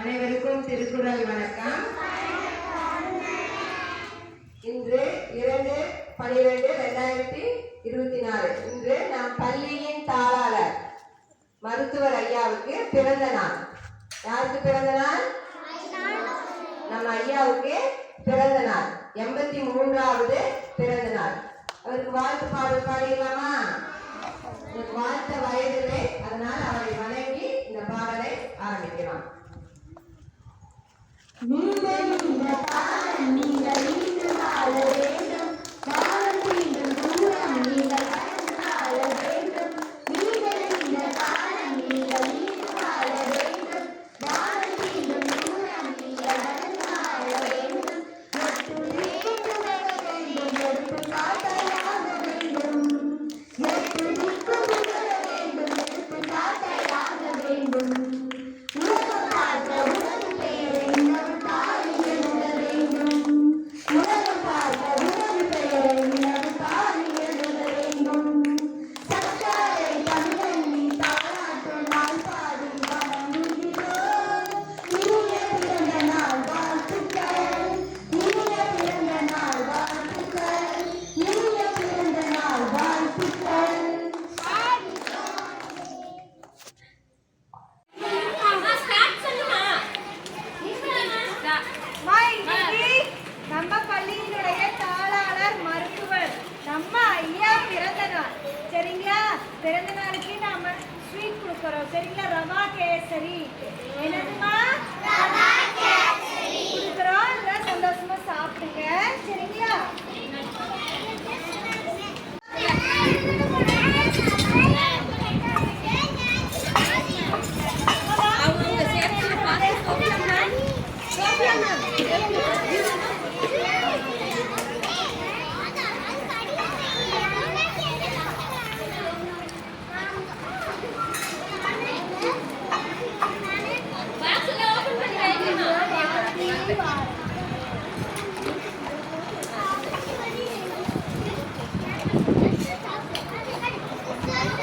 அனைவருக்கும் திருக்குறள் வணக்கம். இன்று இரண்டு பனிரெண்டு ரெண்டாயிரத்தி இருபத்தி நாலு இன்று நம் பள்ளியின் தாளாளர் மருத்துவர் ஐயாவுக்கு பிறந்த நாள். யாருக்கு பிறந்த நாள்? நம்ம ஐயாவுக்கு பிறந்த நாள். எண்பத்தி மூன்றாவது பிறந்த நாள். அவருக்கு வாழ்த்து பாடல் பாடிடலாமா? எனக்கு வாழ்த்த வயதில்லை. அதனால் அவரை வணங்கி இந்த பாடலை ஆரம்பிக்கலாம். நீங்கள் பிறந்த நாளுக்கு நாம ஸ்வீட் கொடுக்குறோம். சரிங்களா? ரவா கேசரி. Yeah.